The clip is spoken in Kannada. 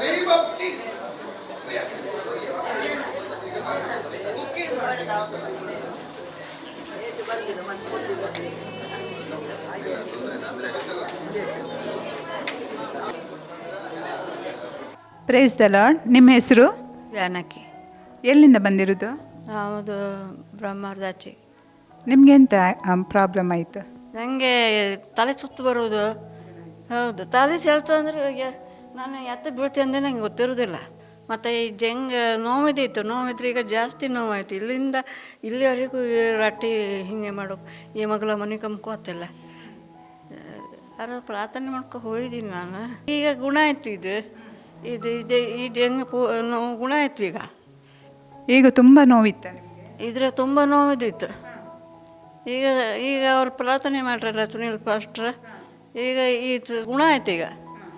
the name of Jesus. Praise the Lord ನಿಮ್ಮ ಹೆಸರು? ಜಾನಕಿ ಎಲ್ಲಿಂದ ಬಂದಿರೋದು? ಹೌದು ಬ್ರಹ್ಮರ್ದಾಚಿ. ನಿಮ್ಗೆ ಎಂತ ಪ್ರಾಬ್ಲಮ್ ಆಯಿತು? ನನಗೆ ತಲೆ ಸುತ್ತು ಬರುವುದು. ಹೌದು ತಲೆ ಚೆಲ್ತು ಅಂದರೆ ನಾನು ಎತ್ತ ಬೀಳ್ತೀನಿ ಅಂದರೆ ನಂಗೆ ಗೊತ್ತಿರೋದಿಲ್ಲ. ಮತ್ತು ಈ ಜಂಗ್ ನೋವಿದಿತ್ತು ನೋವಿದ್ರೆ ಈಗ ಜಾಸ್ತಿ ನೋವಾಯಿತು. ಇಲ್ಲಿಂದ ಇಲ್ಲಿವರೆಗೂ ರೊಟ್ಟಿ ಹಿಂಗೆ ಮಾಡೋ ಈ ಮಗಳ ಮನೆ ಕಮ್ಕೋತಿಲ್ಲ ಅರ ಪ್ರಾರ್ಥನೆ ಮಾಡ್ಕೊ ಹೋಗಿದ್ದೀನಿ ನಾನು. ಈಗ ಗುಣ ಆಯ್ತು ಇದು. ಇದು ಇದು ಈ ಜಂಗ್ ಪೂ ನೋವು ಗುಣ ಆಯ್ತು ಈಗ. ಈಗ ತುಂಬ ನೋವಿತ್ತು ಇದ್ರ ಇದ್ರೆ ತುಂಬ ನೋವಿದ್ದಿತ್ತು ಈಗ ಈಗ ಅವ್ರು ಪ್ರಾರ್ಥನೆ ಮಾಡ್ರಲ್ಲ ಸುನೀಲ್ ಪಾಸ್ಟ್ರ ಈಗ ಈ ಗುಣ ಆಯ್ತು ಈಗ.